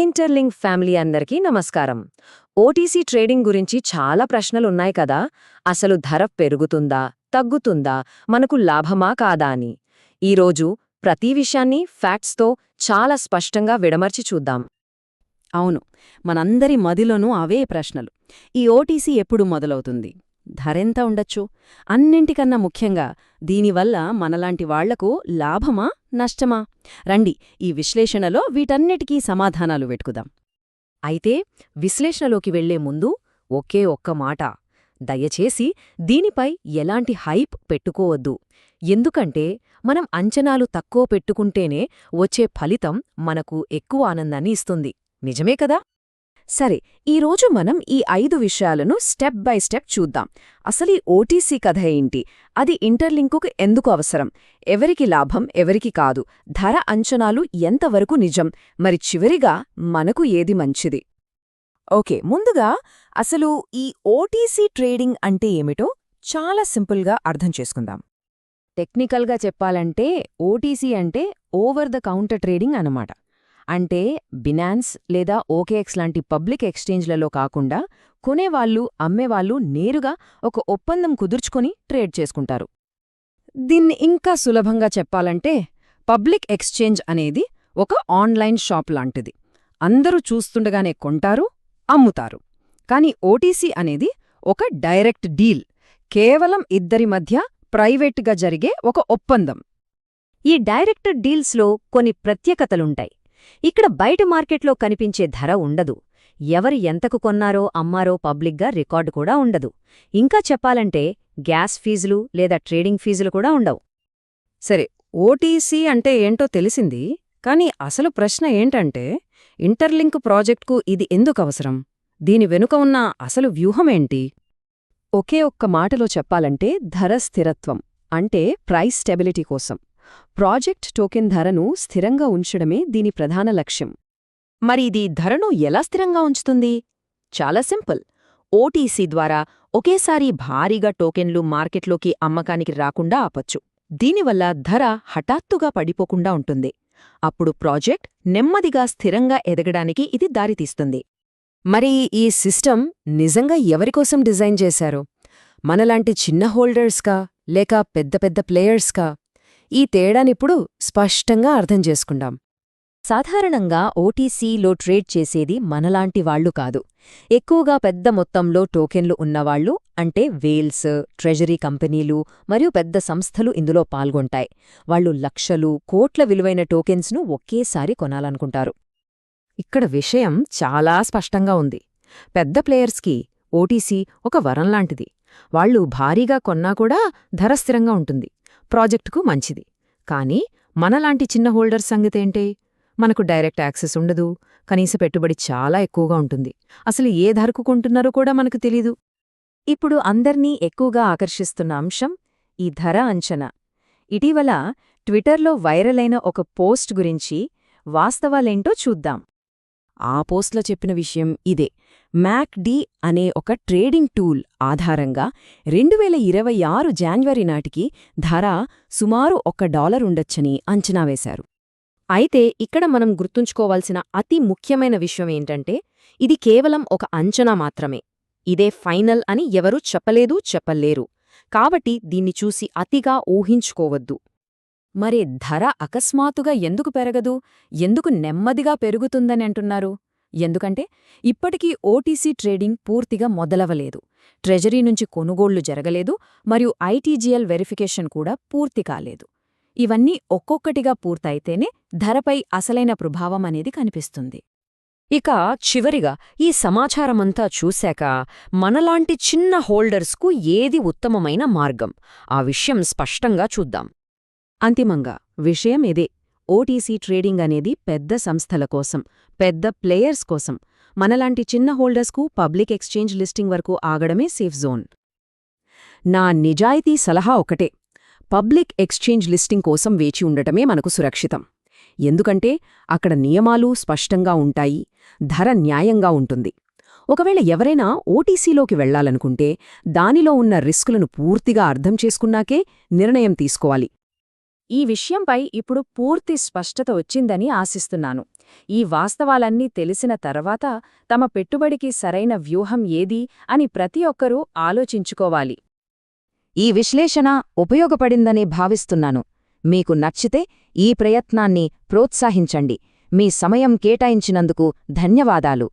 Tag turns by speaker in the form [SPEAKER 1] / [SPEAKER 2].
[SPEAKER 1] Interlink family అందరికీ నమస్కారం. OTC trading గురించి చాలా ప్రశ్నలున్నాయి కదా అసలు ధర పెరుగుతుందా తగ్గుతుందా మనకు లాభమా కాదా అని. ఈరోజు ప్రతి విషయాన్ని ఫ్యాక్ట్స్తో చాలా స్పష్టంగా విడమర్చి చూద్దాం.
[SPEAKER 2] అవును మనందరి మదిలోనూ అవే ప్రశ్నలు. ఈ ఓటీసీ ఎప్పుడు మొదలవుతుంది? ధరెంత ఉండొచ్చు. అన్నింటికన్నా ముఖ్యంగా దీనివల్ల మనలాంటి వాళ్ళకు లాభమా నష్టమా? రండి ఈ విశ్లేషణలో వీటన్నిటికీ సమాధానాలు వెతుకుదాం.
[SPEAKER 1] అయితే విశ్లేషణలోకి వెళ్ళే ముందు ఒకే ఒక్క మాట. దయచేసి దీనిపై ఎలాంటి హైప్ పెట్టుకోవద్దు. ఎందుకంటే మనం అంచనాలు తక్కువ పెట్టుకుంటేనే వచ్చే ఫలితం మనకు ఎక్కువ ఆనందాన్ని ఇస్తుంది. నిజమే కదా? సరే ఈరోజు మనం ఈ ఐదు విషయాలను స్టెప్ బై స్టెప్ చూద్దాం. అసలు ఈ ఓటీసీ కథ ఏంటి? అది ఇంటర్లింకుకు ఎందుకు అవసరం? ఎవరికి లాభం ఎవరికి కాదు? ధర అంచనాలు ఎంతవరకు నిజం? మరి చివరిగా మనకు ఏది మంచిది? ఓకే ముందుగా అసలు ఈ ఓటీసీ ట్రేడింగ్ అంటే ఏమిటో చాలా సింపుల్గా అర్థం చేసుకుందాం. టెక్నికల్గా చెప్పాలంటే ఓటీసీ అంటే ఓవర్ ద కౌంటర్ ట్రేడింగ్ అన్నమాట. అంటే బినాన్స్ లేదా ఓకేఎక్స్ లాంటి పబ్లిక్ ఎక్స్చేంజ్లలో కాకుండా కొనేవాళ్ళు అమ్మేవాళ్ళు నేరుగా ఒక ఒప్పందం కుదుర్చుకొని ట్రేడ్ చేసుకుంటారు. దీన్ని ఇంకా సులభంగా చెప్పాలంటే పబ్లిక్ ఎక్స్చేంజ్ అనేది ఒక ఆన్లైన్ షాప్ లాంటిది. అందరూ చూస్తుండగానే కొంటారు అమ్ముతారు. కాని ఓటీసీ అనేది ఒక డైరెక్ట్ డీల్. కేవలం ఇద్దరి మధ్య ప్రైవేట్గా జరిగే ఒక ఒప్పందం. ఈ డైరెక్ట్ డీల్స్లో కొన్ని ప్రత్యేకతలుంటాయి. ఇక్కడ బయట మార్కెట్లో కనిపించే ధర ఉండదు. ఎవరు ఎంతకు కొన్నారో అమ్మారో పబ్లిక్గా రికార్డు కూడా ఉండదు. ఇంకా చెప్పాలంటే గ్యాస్ ఫీజులు లేదా ట్రేడింగ్ ఫీజులు కూడా ఉండవు. సరే ఓటీసీ అంటే ఏంటో తెలిసింది కాని అసలు ప్రశ్న ఏంటంటే ఇంటర్లింక్ ప్రాజెక్ట్కు ఇది ఎందుకు అవసరం? దీని వెనుక ఉన్న అసలు వ్యూహమేంటి ఒకే ఒక్క మాటలో చెప్పాలంటే ధర స్థిరత్వం అంటే ప్రైస్ స్టెబిలిటీ కోసం. ప్రాజెక్ట్ టోకెన్ ధరను స్థిరంగా ఉంచడమే దీని ప్రధాన లక్ష్యం. మరి ఇది ధరను ఎలా స్థిరంగా ఉంచుతుంది? చాలా సింపుల్. ఓటీసీ ద్వారా ఒకేసారి భారీగా టోకెన్లు మార్కెట్లోకి అమ్మకానికి రాకుండా ఆపొచ్చు. దీనివల్ల ధర హఠాత్తుగా పడిపోకుండా ఉంటుంది. అప్పుడు ప్రాజెక్ట్ నెమ్మదిగా స్థిరంగా ఎదగడానికి ఇది దారితీస్తుంది. మరి ఈ సిస్టమ్ నిజంగా ఎవరికోసం డిజైన్ చేశారు? మనలాంటి చిన్న హోల్డర్స్కా లేక పెద్ద పెద్ద ప్లేయర్స్కా? ఈ తేడానిప్పుడు స్పష్టంగా అర్థం చేసుకుందాం. సాధారణంగా ఓటీసీలో ట్రేడ్ చేసేది మనలాంటి వాళ్ళు కాదు. ఎక్కువగా పెద్ద మొత్తంలో టోకెన్లు ఉన్నవాళ్ళు అంటే వేల్స్ ట్రెజరీ కంపెనీలు మరియు పెద్ద సంస్థలు ఇందులో పాల్గొంటాయి. వాళ్ళు లక్షలు కోట్ల విలువైన టోకెన్స్ను ఒకేసారి కొనాలనుకుంటారు. ఇక్కడ విషయం చాలా స్పష్టంగా ఉంది. పెద్ద ప్లేయర్స్కి ఓటీసీ ఒక వరంలాంటిది వాళ్ళు భారీగా కొన్నా కూడా ధర స్థిరంగా ఉంటుంది. ప్రాజెక్టుకు మంచిది. కానీ మనలాంటి చిన్న హోల్డర్స్ సంగతేంటే? మనకు డైరెక్ట్ యాక్సెస్ ఉండదు. కనీస పెట్టుబడి చాలా ఎక్కువగా ఉంటుంది. అసలు ఏ ధరకు కొంటున్నారో కూడా మనకు తెలీదు. ఇప్పుడు అందర్నీ ఎక్కువగా ఆకర్షిస్తున్న అంశం ఈ ధర అంచనా. ఇటీవల ట్విట్టర్లో వైరల్ అయిన ఒక పోస్ట్ గురించి వాస్తవాలేంటో చూద్దాం. ఆ పోస్ట్లో చెప్పిన విషయం ఇదే. మ్యాక్ అనే ఒక ట్రేడింగ్ టూల్ ఆధారంగా రెండు వేల ఇరవై ఆరు జాన్వరి నాటికి ధర సుమారు ఒక్క డాలర్ ఉండొచ్చని అంచనా వేశారు. అయితే ఇక్కడ మనం గుర్తుంచుకోవాల్సిన అతి ముఖ్యమైన విషయం ఏంటంటే ఇది కేవలం ఒక అంచనా మాత్రమే. ఇదే ఫైనల్ అని ఎవరూ చెప్పలేదు చెప్పలేరు. కాబట్టి దీన్ని చూసి అతిగా ఊహించుకోవద్దు. మరి ధర అకస్మాత్తుగా ఎందుకు పెరగదు? ఎందుకు నెమ్మదిగా పెరుగుతుందని అంటున్నారు? ఎందుకంటే ఇప్పటికీ ఓటీసీ ట్రేడింగ్ పూర్తిగా మొదలవలేదు. ట్రెజరీ నుంచి కొనుగోళ్ళు జరగలేదు మరియు ఐటీజీఎల్ వెరిఫికేషన్ కూడా పూర్తి కాలేదు. ఇవన్నీ ఒక్కొక్కటిగా పూర్తయితేనే ధరపై అసలైన ప్రభావం అనేది కనిపిస్తుంది. ఇక చివరిగా ఈ సమాచారమంతా చూశాక మనలాంటి చిన్న హోల్డర్స్కు ఏది ఉత్తమమైన మార్గం? ఆ విషయం స్పష్టంగా చూద్దాం. అంతిమంగా విషయం ఇదే. ఓటీసీ ట్రేడింగ్ అనేది పెద్ద సంస్థల కోసం పెద్ద ప్లేయర్స్ కోసం. మనలాంటి చిన్న హోల్డర్స్కు పబ్లిక్ ఎక్స్చేంజ్ లిస్టింగ్ వరకు ఆగడమే సేఫ్ జోన్. నా నిజాయితీ సలహా ఒకటే. పబ్లిక్ ఎక్స్చేంజ్ లిస్టింగ్ కోసం వేచి ఉండటమే మనకు సురక్షితం. ఎందుకంటే అక్కడ నియమాలు స్పష్టంగా ఉంటాయి ధర న్యాయంగా ఉంటుంది. ఒకవేళ ఎవరైనా ఓటీసీలోకి వెళ్ళాలనుకుంటే దానిలో ఉన్న రిస్కులను పూర్తిగా అర్థం చేసుకున్నాకే నిర్ణయం తీసుకోవాలి. ఈ విషయంపై ఇప్పుడు పూర్తి స్పష్టత వచ్చిందని ఆశిస్తున్నాను. ఈ వాస్తవాలన్నీ తెలిసిన తర్వాత తమ పెట్టుబడికి సరైన వ్యూహం ఏది అని ప్రతి ఒక్కరూ ఆలోచించుకోవాలి.
[SPEAKER 2] ఈ విశ్లేషణ ఉపయోగపడిందని భావిస్తున్నాను. మీకు నచ్చితే ఈ ప్రయత్నాన్ని ప్రోత్సహించండి. మీ సమయం కేటాయించినందుకు ధన్యవాదాలు.